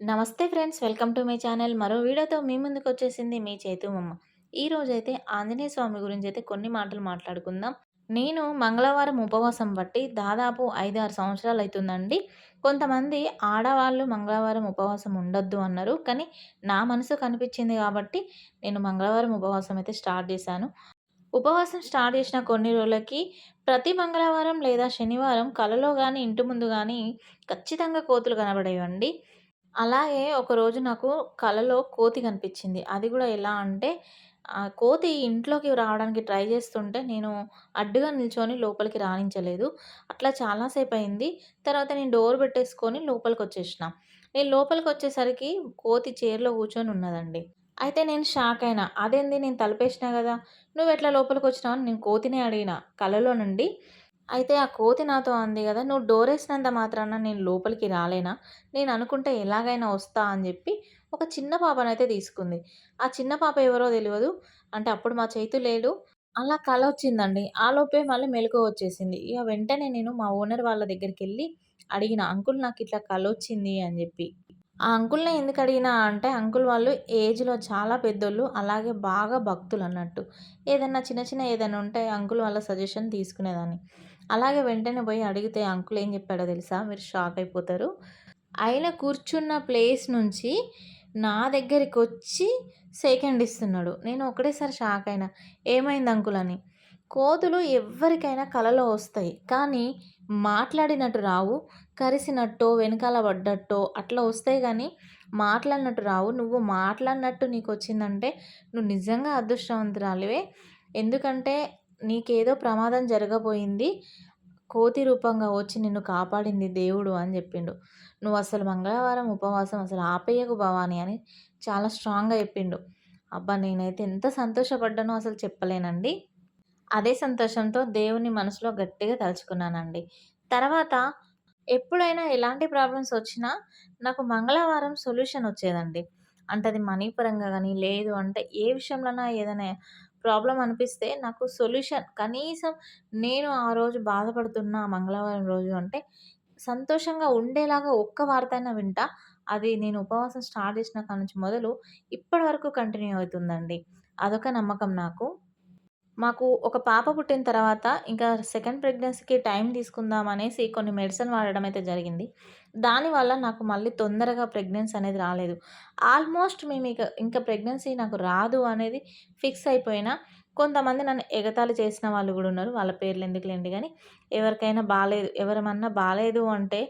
నమస్తే friends welcome to my channel. మరో వీడియోతో మీ ముందుకు వచ్చేసింది మీ చేతుమమ్మ ఈ రోజైతే ఆంజనేయ స్వామి గురించి అయితే కొన్ని మాటలు మాట్లాడుకుందాం. నేను మంగళవారం ఉపవాసం బట్టి దాదాపు ఐదు ఆరు సంవత్సరాలు అవుతుందండి కొంతమంది ఆడవాళ్ళు మంగళవారం ఉపవాసం ఉండొద్దు అన్నారు. కానీ నా మనసు కనిపించింది కాబట్టి నేను మంగళవారం ఉపవాసం అయితే స్టార్ట్ చేశాను. ఉపవాసం స్టార్ట్ చేసిన కొన్ని రోజులకి ప్రతి మంగళవారం లేదా శనివారం కలలో కానీ ఇంటి ముందు కానీ ఖచ్చితంగా కోతులు కనబడేవండి. అలాగే ఒకరోజు నాకు కలలో కోతి కనిపించింది. అది కూడా ఎలా అంటే ఆ కోతి ఇంట్లోకి రావడానికి ట్రై చేస్తుంటే నేను అడ్డుగా నిల్చొని లోపలికి రాణించలేదు అట్లా చాలాసేపు అయింది తర్వాత నేను డోర్ పెట్టేసుకొని లోపలికి వచ్చేసిన నేను లోపలికి వచ్చేసరికి కోతి చైర్‌లో కూర్చొని ఉన్నదండి. అయితే నేను షాక్ అయినా. అదేంది నేను తలుపేసినా నువ్వు ఎట్లా లోపలికి వచ్చినావు నేను కోతినే అడిగిన కలలో నుండి. అయితే ఆ కోతి నాతో అంది కదా "నువ్వు డోరేసినంత మాత్రాన నేను లోపలికి రాలేనా? నేను అనుకుంటే ఎలాగైనా వస్తా" అని చెప్పి ఒక చిన్న పాపనైతే తీసుకుంది. ఆ చిన్న పాప ఎవరో తెలియదు అంటే అప్పుడు మా చేతు లేడు. అలా కళ వచ్చిందండి ఆ ఆలోపే మళ్ళీ మెలకు వచ్చేసింది. ఇక వెంటనే నేను మా ఓనర్ వాళ్ళ దగ్గరికి వెళ్ళి అడిగిన, "అంకుల్ నాకు ఇట్లా కళ వచ్చింది అని చెప్పి ఆ అంకుల్‌నే ఎందుకు అడిగినా అంటే అంకుల్ వాళ్ళు ఏజ్‌లో చాలా పెద్దోళ్ళు. అలాగే బాగా భక్తులు అన్నట్టు ఏదన్నా చిన్న చిన్న ఏదైనా ఉంటే అంకుల్ వాళ్ళ సజెషన్ తీసుకునేదాన్ని. అలాగే వెంటనే పోయి అడిగితే అంకుల్ ఏం చెప్పాడో తెలుసా? మీరు షాక్ అయిపోతారు. ఆయన కూర్చున్న ప్లేస్ నుంచి నా దగ్గరికి వచ్చి సెకండ్ ఇస్తున్నాడు. నేను ఒకటేసారి షాక్ అయినా. ఏమైంది అంకుల్ అని. కోతులు ఎవ్వరికైనా కలలో వస్తాయి. కానీ మాట్లాడినట్టు రావు. కరిసినట్టో, వెనకాల పడ్డట్టో అట్లా వస్తాయి కానీ మాట్లాడినట్టు రావు. నువ్వు మాట్లాడినట్టు నీకు వచ్చిందంటే నువ్వు నిజంగా అదృష్టవంతురాలివే. ఎందుకంటే నీకేదో ప్రమాదం జరగబోయింది. కోతి రూపంగా వచ్చి నిన్ను కాపాడింది దేవుడు అని చెప్పిండు. నువ్వు అసలు మంగళవారం ఉపవాసం అసలు ఆపేయకు భవాని అని చాలా స్ట్రాంగ్‌గా చెప్పిండు. అబ్బా! నేనైతే ఎంత సంతోషపడ్డానో అసలు చెప్పలేనండి. అదే సంతోషంతో దేవుని మనసులో గట్టిగా తలుచుకున్నానండి. తర్వాత ఎప్పుడైనా ఎలాంటి ప్రాబ్లమ్స్ వచ్చినా నాకు మంగళవారం సొల్యూషన్ వచ్చేదండి. అంటే అది మనీ పరంగా కానీ లేదు అంటే ఏ విషయంలోనా ఏదైనా ప్రాబ్లం అనిపిస్తే నాకు సొల్యూషన్ కనీసం నేను ఆ రోజు బాధపడుతున్న మంగళవారం రోజు అంటే సంతోషంగా ఉండేలాగా ఒక్క వార్తైనా వింటా. అది నేను ఉపవాసం స్టార్ట్ చేసిన కాడ నుంచి మొదలు ఇప్పటి వరకు కంటిన్యూ అవుతుందండి. అదొక నమ్మకం నాకు. మాకు ఒక పాప పుట్టిన తర్వాత ఇంకా సెకండ్ ప్రెగ్నెన్సీకి టైం తీసుకుందాం అనేసి కొన్ని మెడిసిన్ వాడడం అయితే జరిగింది. దానివల్ల నాకు మళ్ళీ తొందరగా ప్రెగ్నెన్సీ అనేది రాలేదు. ఆల్మోస్ట్ మేము ఇక ఇంకా ప్రెగ్నెన్సీ నాకు రాదు అనేది ఫిక్స్ అయిపోయినా కొంతమంది నన్ను ఎగతాళి చేసిన వాళ్ళు కూడా ఉన్నారు. వాళ్ళ పేర్లు ఎందుకులేండి కానీ ఎవరికైనా బాగాలేదు ఎవరమన్నా బాగాలేదు అంటే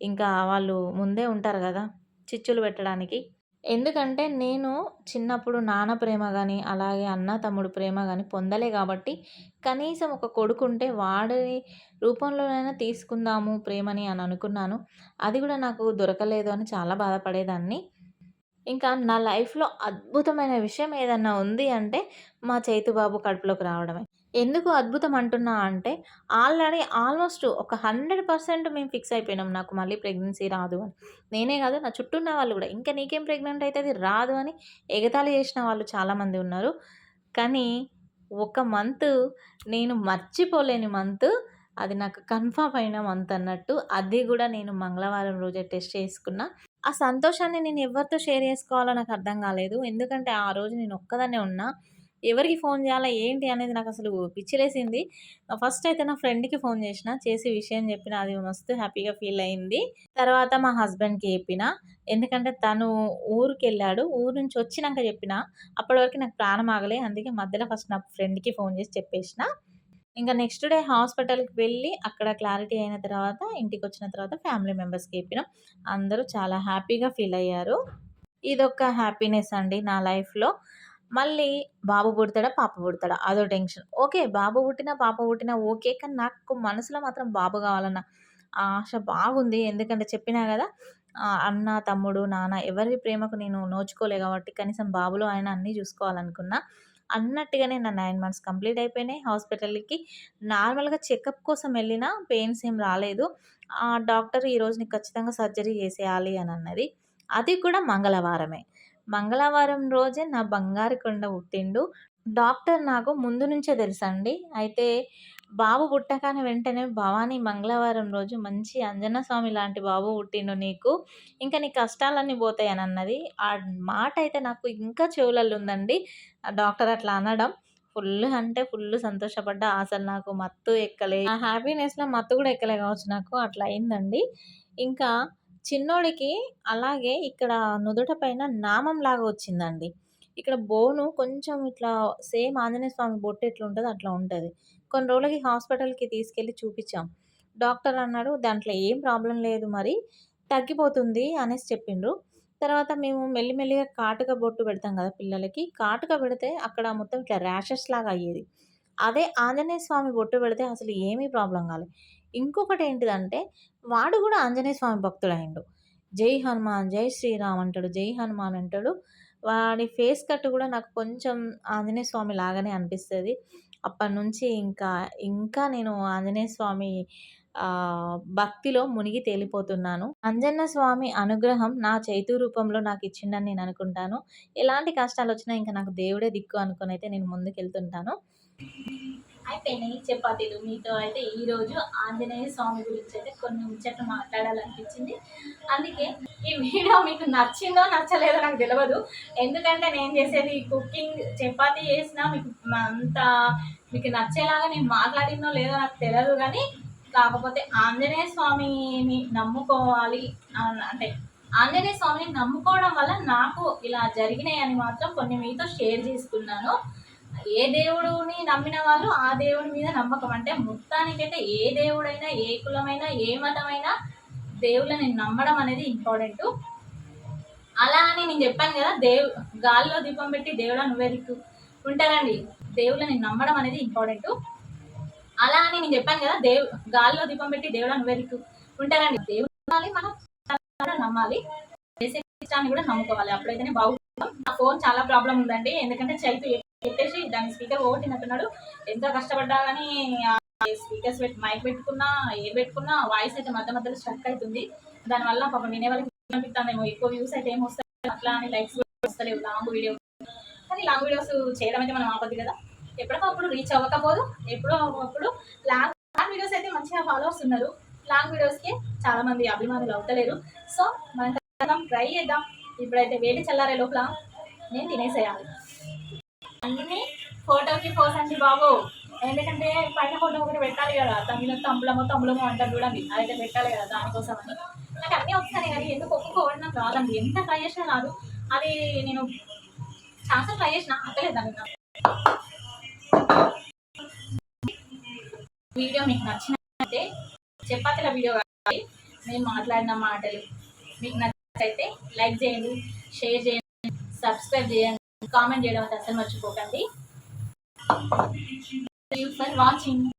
ఇంకా వాళ్ళు ముందే ఉంటారు కదా చిచ్చులు పెట్టడానికి. ఎందుకంటే నేను చిన్నప్పుడు నాన్న ప్రేమ కానీ అలాగే అన్న, తమ్ముడు ప్రేమ కానీ పొందలే కాబట్టి కనీసం ఒక కొడుకు ఉంటే వాడి రూపంలోనైనా తీసుకుందాము ప్రేమని అని అనుకున్నాను. అది కూడా నాకు దొరకలేదు అని చాలా బాధపడేదాన్ని. ఇంకా నా లైఫ్‌లో అద్భుతమైన విషయం ఏదన్నా ఉంది అంటే, మా చైతుబాబు కడుపులోకి రావడమే. ఎందుకు అద్భుతం అంటున్నా అంటే, ఆల్రెడీ ఆల్మోస్ట్ ఒక 100% మేము ఫిక్స్ అయిపోయినాం. నాకు మళ్ళీ ప్రెగ్నెన్సీ రాదు అని. నేనే కాదు నా చుట్టూ ఉన్న వాళ్ళు కూడా ఇంకా నీకేం ప్రెగ్నెంట్ అయితది రాదు" అని ఎగతాళి చేసిన వాళ్ళు చాలామంది ఉన్నారు. కానీ ఒక మంత్ నేను మర్చిపోలేని మంత్ అది నాకు కన్ఫామ్ అయిన మంత్ అన్నట్టు. అది కూడా నేను మంగళవారం రోజే టెస్ట్ చేసుకున్నా. ఆ సంతోషాన్ని నేను ఎవరితో షేర్ చేసుకోవాలో నాకు అర్థం కాలేదు. ఎందుకంటే ఆ రోజు నేను ఒక్కదాన్నే ఉన్నా. ఎవరికి ఫోన్ చేయాలా ఏంటి అనేది నాకు అసలు పిచ్చిలేసింది. ఫస్ట్ అయితే నా ఫ్రెండ్‌కి ఫోన్ చేసిన. చేసి విషయం చెప్పిన. అది మస్తు హ్యాపీగా ఫీల్ అయింది. తర్వాత మా హస్బెండ్‌కి చెప్పిన. ఎందుకంటే తను ఊరికి వెళ్ళాడు ఊరు నుంచి వచ్చినాక చెప్పిన. అప్పటి వరకు నాకు ప్రాణం ఆగలే. అందుకే మధ్యలో ఫస్ట్ నా ఫ్రెండ్‌కి ఫోన్ చేసి చెప్పేసిన. ఇంకా నెక్స్ట్ డే హాస్పిటల్‌కి వెళ్ళి అక్కడ క్లారిటీ అయిన తర్వాత ఇంటికి వచ్చిన తర్వాత ఫ్యామిలీ మెంబర్స్‌కి చెప్పినాం. అందరూ చాలా హ్యాపీగా ఫీల్ అయ్యారు. ఇదొక హ్యాపీనెస్ అండి నా లైఫ్‌లో. మళ్ళీ బాబు పుడతాడా? పాప పుడతాడా? అదో టెన్షన్. ఓకే. బాబు పుట్టినా, పాప పుట్టినా ఓకే. కానీ నాకు మనసులో మాత్రం బాబు కావాలన్న ఆశ బాగుంది. ఎందుకంటే చెప్పినా కదా అన్న, తమ్ముడు, నాన్న ఎవరి ప్రేమకు నేను నోచుకోలే కాబట్టి కనీసం బాబులో ఆయన అన్నీ చూసుకోవాలనుకున్నా. అన్నట్టుగానే నా నైన్ మంత్స్ కంప్లీట్ అయిపోయినాయి. హాస్పిటల్‌కి నార్మల్‌గా చెకప్ కోసం వెళ్ళినా పెయిన్స్ ఏం రాలేదు. ఆ డాక్టర్ ఈరోజు నీకు ఖచ్చితంగా సర్జరీ చేసేయాలి అని అన్నది. అది కూడా మంగళవారమే. మంగళవారం రోజే నా బంగారు కొండ పుట్టిండు. డాక్టర్ నాకు ముందు నుంచే తెలుసండి. అయితే బాబు పుట్టగానే వెంటనే భవానీ మంగళవారం రోజు మంచి అంజనా స్వామి లాంటి బాబు పుట్టిండు నీకు. ఇంకా నీ కష్టాలన్నీ పోతాయని అన్నది. ఆ మాట అయితే నాకు ఇంకా చెవులల్లో ఉందండి. ఆ డాక్టర్ అట్లా అనడం. ఫుల్ అంటే ఫుల్ సంతోషపడ్డా. అసలు నాకు మత్తు ఎక్కలే. ఆ హ్యాపీనెస్‌లో మత్తు కూడా ఎక్కలే కావచ్చు నాకు. అట్లా అయిందండి. ఇంకా చిన్నోడికి అలాగే ఇక్కడ నుదుట పైన నామంలాగా వచ్చిందండి. ఇక్కడ బోను కొంచెం ఇట్లా సేమ్ ఆంజనేయ స్వామి బొట్టు ఎట్లా ఉంటుందో అట్లా ఉంటుంది కొన్ని రోజులకి హాస్పిటల్‌కి తీసుకెళ్ళి చూపించాం డాక్టర్ అన్నాడు, "దాంట్లో ఏం ప్రాబ్లం లేదు మరి. తగ్గిపోతుంది" అనేసి చెప్పిండ్రు. తర్వాత మేము మెల్లి మెల్లిగా కాటుక బొట్టు పెడతాం కదా పిల్లలకి. కాటుక పెడితే అక్కడ మొత్తం ఇట్లా ర్యాషెస్ లాగా అయ్యేది. అదే ఆంజనేయ స్వామి బొట్టు పెడితే అసలు ఏమీ ప్రాబ్లమ్ కాలే. ఇంకొకటేంటిదంటే వాడు కూడా ఆంజనేయ స్వామి భక్తుడయిండు. జై హనుమాన్, జై శ్రీరామ్ అంటాడు. జై హనుమాన్ అంటాడు. వాడి ఫేస్ కట్ కూడా నాకు కొంచెం ఆంజనేయ స్వామి లాగానే అనిపిస్తది. అప్పటినుంచి ఇంకా, ఇంకా నేను ఆంజనేయ స్వామి భక్తిలో మునిగి తేలిపోతున్నాను. అంజన్న స్వామి అనుగ్రహం నా చైతు రూపంలో నాకు ఇచ్చిండని నేను అనుకుంటాను. ఎలాంటి కష్టాలు వచ్చినా ఇంకా నాకు దేవుడే దిక్కు అనుకోనైతే నేను ముందుకెళ్తుంటాను. అయిపోయినాయి చపాతీలు. మీతో అయితే ఈరోజు ఆంజనేయ స్వామి గురించి అయితే కొన్ని ముచ్చట్లు మాట్లాడాలనిపించింది. అందుకే ఈ వీడియో మీకు నచ్చిందో నచ్చలేదో నాకు తెలియదు ఎందుకంటే నేను చేసేది కుకింగ్ చపాతీ చేసినా మీకు అంత మీకు నచ్చేలాగా నేను మాట్లాడిందో లేదో నాకు తెలవదు కానీ కాకపోతే ఆంజనేయ స్వామిని నమ్ముకోవాలి అంటే ఆంజనేయ స్వామిని నమ్ముకోవడం వల్ల నాకు ఇలా జరిగినాయని మాత్రం కొన్ని మీతో షేర్ చేసుకున్నాను. ఏ దేవుడుని నమ్మిన వాళ్ళు ఆ దేవుడి మీద నమ్మకం. అంటే మొత్తానికైతే ఏ దేవుడైనా, ఏ కులమైనా, ఏ మతమైనా దేవుళ్ళని నమ్మడం అనేది ఇంపార్టెంట్ అలా అని నేను చెప్పాను కదా! దేవు గాలిలో దీపం పెట్టి దేవుడా నువ్వే దిక్కు ఉంటారండి. దేవుళ్ళని నమ్మడం అనేది ఇంపార్టెంట్ అలా అని నేను చెప్పాను కదా! దేవు గాలిలో దీపం పెట్టి దేవుడా నువ్వే దిక్కు ఉంటారండి. దేవుడిని నమ్మాలి. మనం నమ్మాలి. చేసే ఇష్టాన్ని కూడా నమ్ముకోవాలి. అప్పుడైతేనే బాగుంటుంది నా ఫోన్ చాలా ప్రాబ్లం ఉందండి. ఎందుకంటే చైతు చెప్పేసి దాని స్పీకర్ పోగొట్టినట్టున్నాడు. ఎంత కష్టపడ్డా కానీ స్పీకర్స్ పెట్టి మైక్ పెట్టుకున్నా, ఏది పెట్టుకున్నా వాయిస్ అయితే మధ్య మధ్యలో స్ట్రక్ అవుతుంది దానివల్ల పాపం వినే వాళ్ళకి అనిపిస్తుందేమో ఎక్కువ వ్యూస్ అయితే ఏం వస్తాయి అట్లా అని లైక్స్ వస్తలేవు. లాంగ్ వీడియో కానీ లాంగ్ వీడియోస్ చేయడం అయితే మనం ఆపద్దు కదా. ఎప్పటికప్పుడు రీచ్ అవ్వకపోదు. ఎప్పుడో అప్పుడు లాంగ్ లాంగ్ వీడియోస్ అయితే మంచిగా ఫాలోవర్స్ ఉన్నారు. లాంగ్ వీడియోస్కి చాలా మంది అభిమానులు అవుతలేరు. సో మనం ట్రై చేద్దాం. ఇప్పుడైతే వేడి చల్లారే లోపల నేను తినేసేయాలి. అన్నీ ఫోటోకి పోసండి బాబు ఎందుకంటే పైన ఫోటో ఒకటి పెట్టాలి కదా తమిళ తమ్ములమో తమ్ములమో అంటారు చూడండి. అదైతే పెట్టాలి కదా దానికోసం అని నాకు అన్నీ వస్తాయి కానీ ఎందుకు ఒప్పుకోవడం నాకు రాదండి ఎంత ట్రై చేసినా రాదు అది నేను చాలా ట్రై చేసిన అక్కలేదండి నాకు వీడియో మీకు నచ్చినట్లయితే చపాతీల వీడియో కాబట్టి మేము మాట్లాడిన మాటలు మీకు నచ్చినట్లయితే లైక్ చేయండి షేర్ చేయండి సబ్స్క్రైబ్ చేయండి. కామెంట్ చేయడం అయితే అసలు మర్చిపోకండి. For watching